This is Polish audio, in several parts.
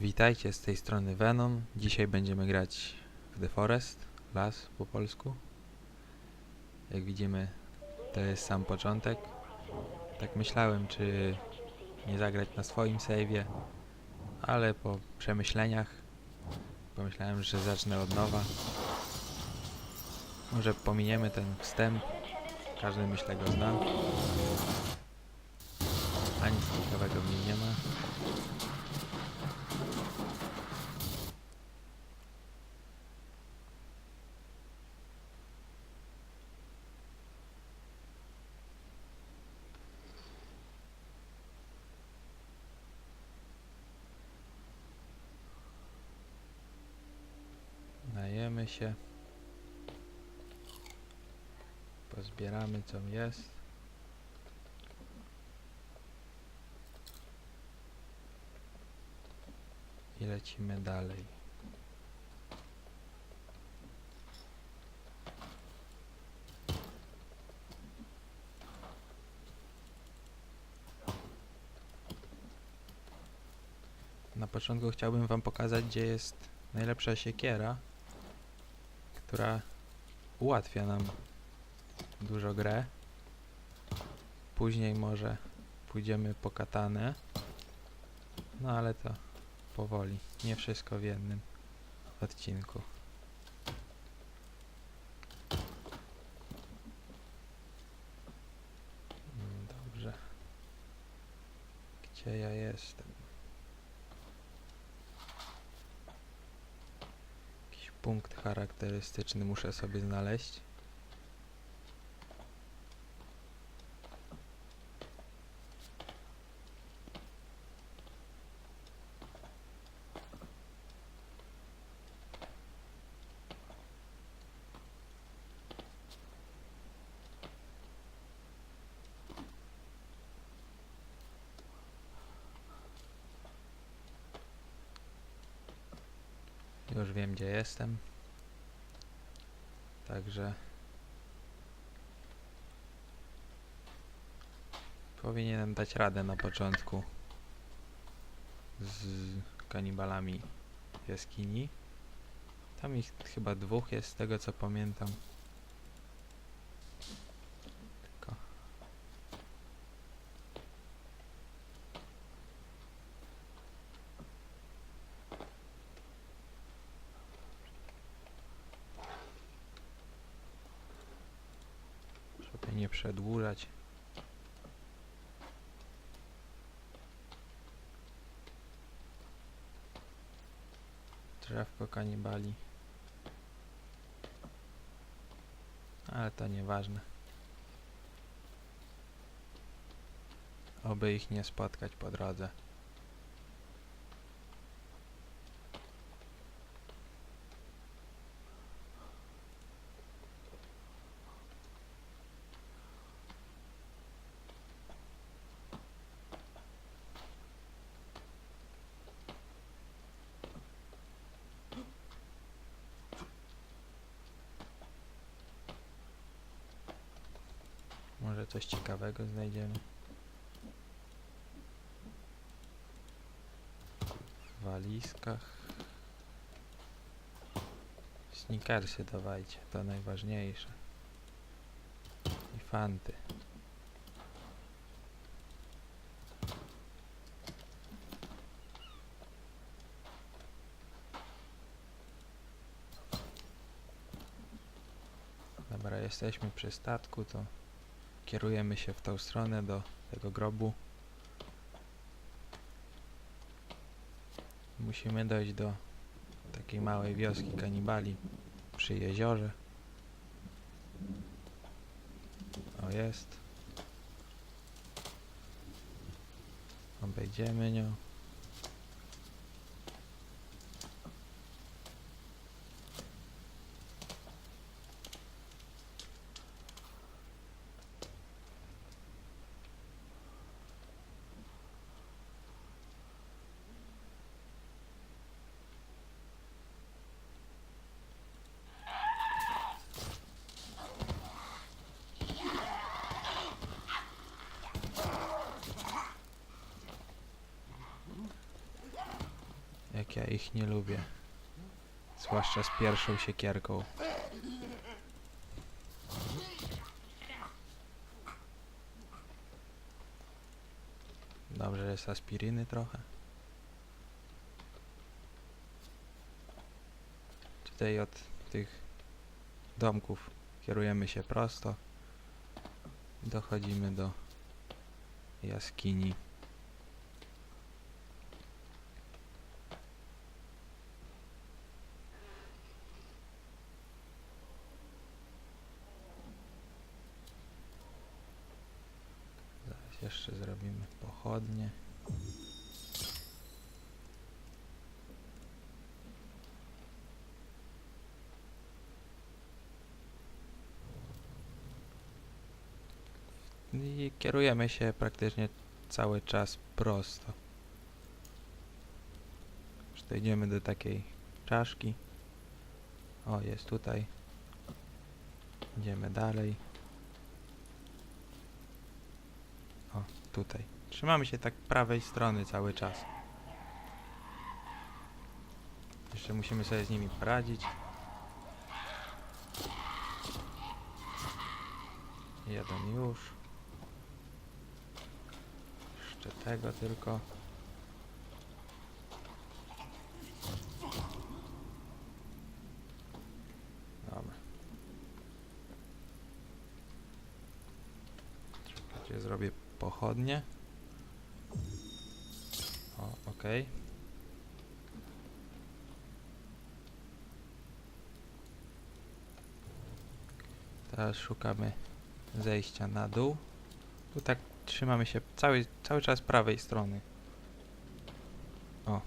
Witajcie z tej strony Venom. Dzisiaj będziemy grać w The Forest, las po polsku. Jak widzimy, to jest sam początek. Tak myślałem, czy nie zagrać na swoim save'ie, ale po przemyśleniach pomyślałem, że zacznę od nowa. Może pominiemy ten wstęp. Każdy myślę go zna. A nic ciekawego w nim nie ma. Najemy się. Pozbieramy co jest. I lecimy dalej. Na początku chciałbym wam pokazać, gdzie jest najlepsza siekiera, która ułatwia nam dużo grę. Później może pójdziemy po katanę. No ale to powoli, nie wszystko w jednym odcinku. Mm, Dobrze. Gdzie ja jestem? Punkt charakterystyczny muszę sobie znaleźć. Już wiem gdzie jestem. Także powinienem dać radę na początku z kanibalami jaskini. Tam ich chyba dwóch jest z tego co pamiętam. Tylko żeby nie przedłużać. Drzewko kanibali. Ale to nieważne. Oby ich nie spotkać po drodze. Może coś ciekawego znajdziemy. W walizkach. Snickersy dawajcie, to najważniejsze. I fanty. Dobra, jesteśmy przy statku, to kierujemy się w tą stronę do tego grobu. Musimy dojść do takiej małej wioski kanibali przy jeziorze. O jest. Obejdziemy nią. Jak ja ich nie lubię. Zwłaszcza z pierwszą siekierką. Dobrze, jest aspiryny trochę. Tutaj od tych domków kierujemy się prosto. Dochodzimy do jaskini. Zaraz jeszcze zrobimy I kierujemy się praktycznie cały czas prosto. Już dojdziemy do takiej czaszki. O, jest tutaj. Idziemy dalej. O, tutaj. Trzymamy się tak prawej strony cały czas. Jeszcze musimy sobie z nimi poradzić. Jeden już. Jeszcze tego tylko. Dobra. Czekajcie, zrobię pochodnie. Okej. Teraz szukamy zejścia na dół. Tu tak trzymamy się cały, cały czas prawej strony. O.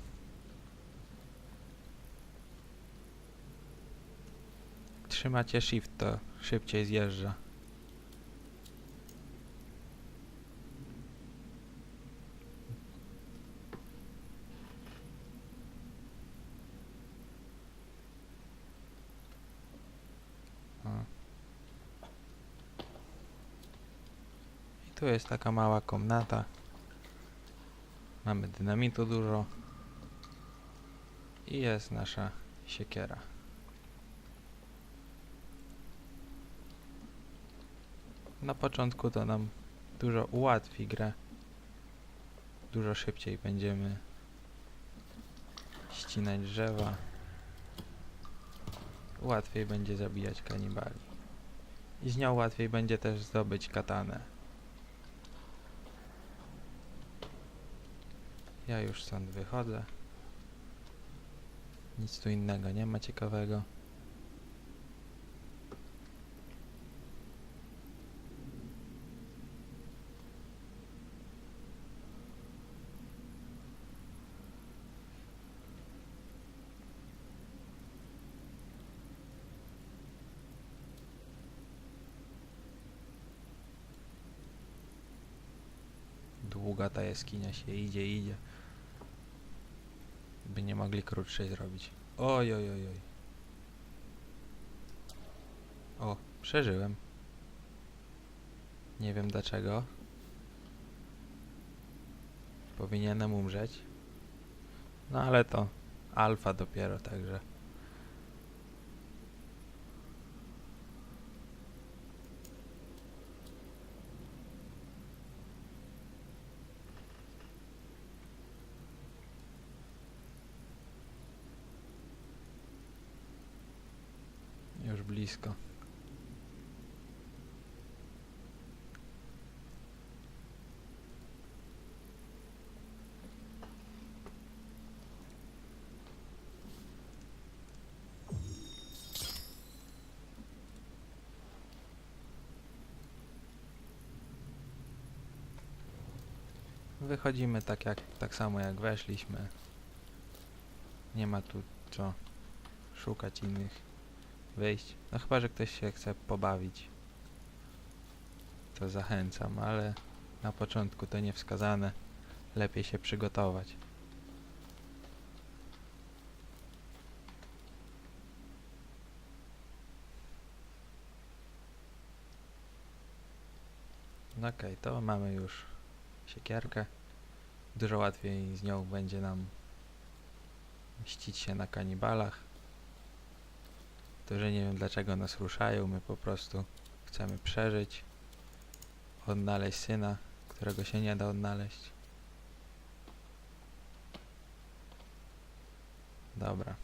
Trzymacie shift, to szybciej zjeżdża. O. I tu jest taka mała komnata. Mamy dynamitu dużo. I jest nasza siekiera. Na początku to nam dużo ułatwi grę. Dużo szybciej będziemy ścinać drzewa. Łatwiej będzie zabijać kanibali. I z nią łatwiej będzie też zdobyć katanę. Ja już stąd wychodzę. Nic tu innego nie ma ciekawego. Długa ta jaskinia się idzie, idzie. By nie mogli krótszej zrobić. Oj, oj, oj, oj. O, przeżyłem. Nie wiem dlaczego. Powinienem umrzeć. No ale to alfa dopiero, także. Już blisko. Wychodzimy tak jak tak samo jak weszliśmy. Nie ma tu co szukać innych wyjść. No chyba, że ktoś się chce pobawić. To zachęcam, ale na początku to nie wskazane. Lepiej się przygotować. No Okej, to mamy już siekierkę. Dużo łatwiej z nią będzie nam mścić się na kanibalach, którzy nie wiem dlaczego nas ruszają, my po prostu chcemy przeżyć, odnaleźć syna, którego się nie da odnaleźć. Dobra.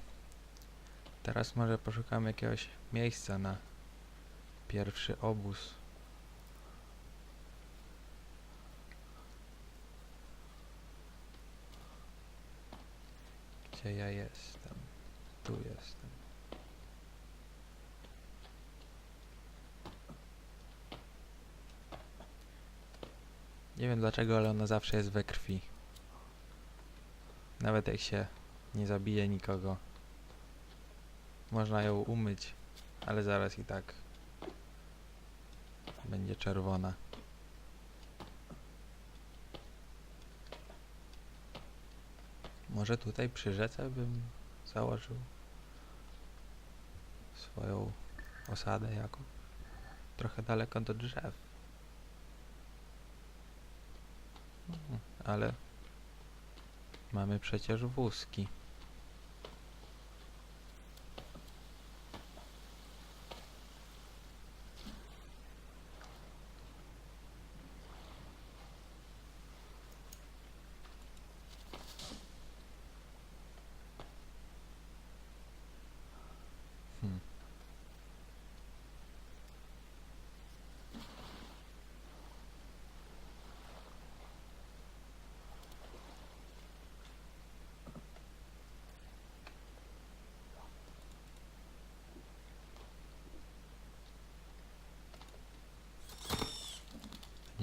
Teraz może poszukamy jakiegoś miejsca na pierwszy obóz. Gdzie ja jestem? Tu jestem. Nie wiem dlaczego, ale ona zawsze jest we krwi. Nawet jak się nie zabije nikogo. Można ją umyć, ale zaraz i tak będzie czerwona. Może tutaj przy rzece bym założył swoją osadę jako trochę daleko do drzew. Ale mamy przecież wózki.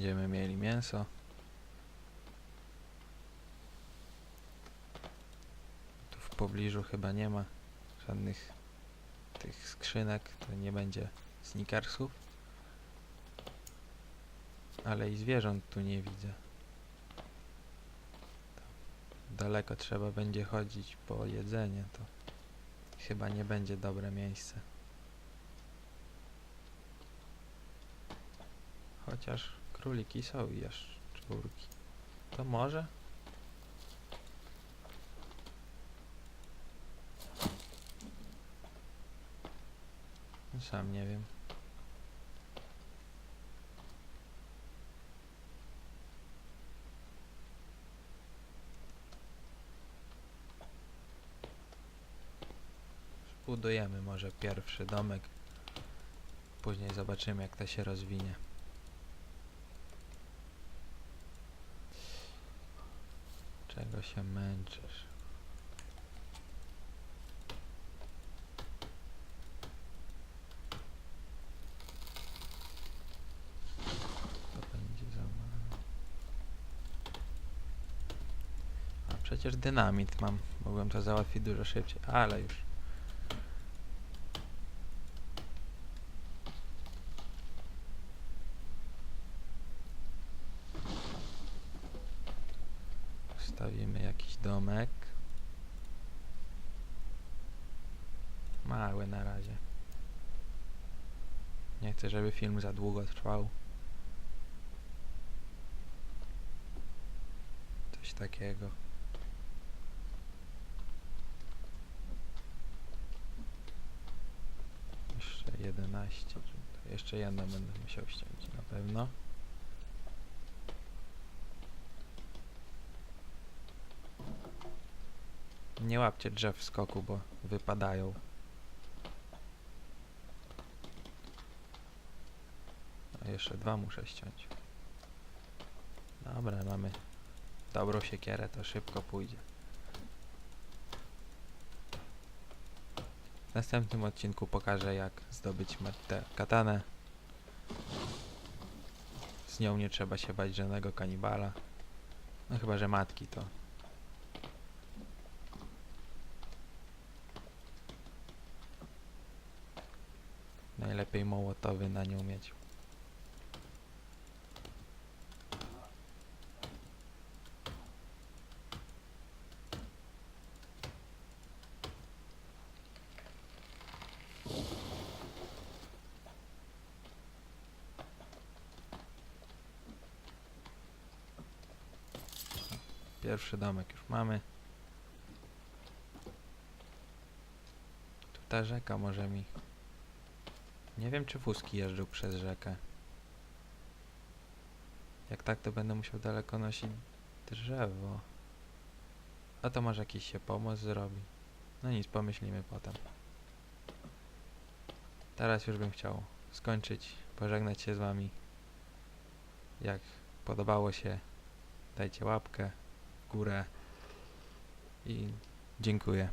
Będziemy mieli mięso. Tu w pobliżu chyba nie ma żadnych tych skrzynek, to nie będzie snickersów. Ale i zwierząt tu nie widzę. Daleko trzeba będzie chodzić po jedzenie, to chyba nie będzie dobre miejsce. Chociaż króliki są i jaszczurki. To może? Sam nie wiem. Budujemy może pierwszy domek. Później zobaczymy jak to się rozwinie. Czego się męczysz? Przecież dynamit mam. Mogłem to załatwić dużo szybciej, ale już. Stawimy jakiś domek. Mały na razie. Nie chcę, żeby film za długo trwał. Coś takiego. Jeszcze 11. czy to Jeszcze jedno będę musiał ściąć na pewno. Nie łapcie drzew w skoku, bo wypadają. Jeszcze dwa muszę ściąć. Dobra, mamy dobrą siekierę, to szybko pójdzie. W następnym odcinku pokażę jak zdobyć tę katanę. Z nią nie trzeba się bać żadnego kanibala. No chyba, że matki to Najlepiej mołotowy na nią mieć. Pierwszy domek już mamy. ta rzeka może mi... Nie wiem, czy wózki jeżdżą przez rzekę. Jak tak, to będę musiał daleko nosić drzewo. A to może jakiś się pomost zrobi. No nic, pomyślimy potem. Teraz już bym chciał skończyć, pożegnać się z wami. Jak podobało się, dajcie łapkę górę i dziękuję.